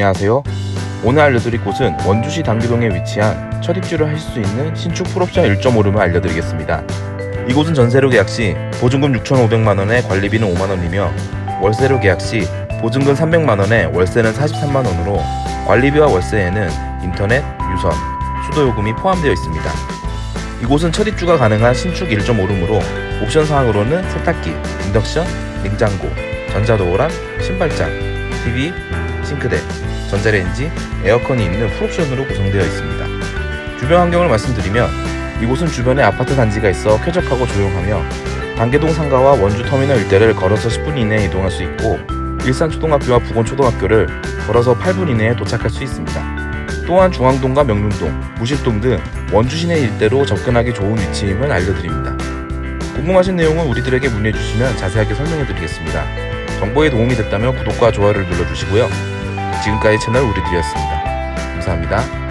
안녕하세요. 오늘 알려드릴 곳은 원주시 당교동에 위치한 첫 입주를 하실 수 있는 신축 풀옵션 1.5룸을 알려드리겠습니다. 이곳은 전세로 계약 시 보증금 6,500만 원에 관리비는 5만 원이며 월세로 계약 시 보증금 300만 원에 월세는 43만 원으로 관리비와 월세에는 인터넷, 유선, 수도 요금이 포함되어 있습니다. 이곳은 첫 입주가 가능한 신축 1.5룸으로 옵션 사항으로는 세탁기, 인덕션, 냉장고, 전자도어랑 신발장, TV, 싱크대, 전자레인지, 에어컨이 있는 풀옵션으로 구성되어 있습니다. 주변 환경을 말씀드리면 이곳은 주변에 아파트 단지가 있어 쾌적하고 조용하며 단계동 상가와 원주 터미널 일대를 걸어서 10분 이내에 이동할 수 있고 일산초등학교와 부곤초등학교를 걸어서 8분 이내에 도착할 수 있습니다. 또한 중앙동과 명륜동, 무실동 등 원주 시내 일대로 접근하기 좋은 위치임을 알려드립니다. 궁금하신 내용은 우리들에게 문의해 주시면 자세하게 설명해 드리겠습니다. 정보에 도움이 됐다면 구독과 좋아요를 눌러주시고요. 지금까지 채널 우리들이었습니다. 감사합니다.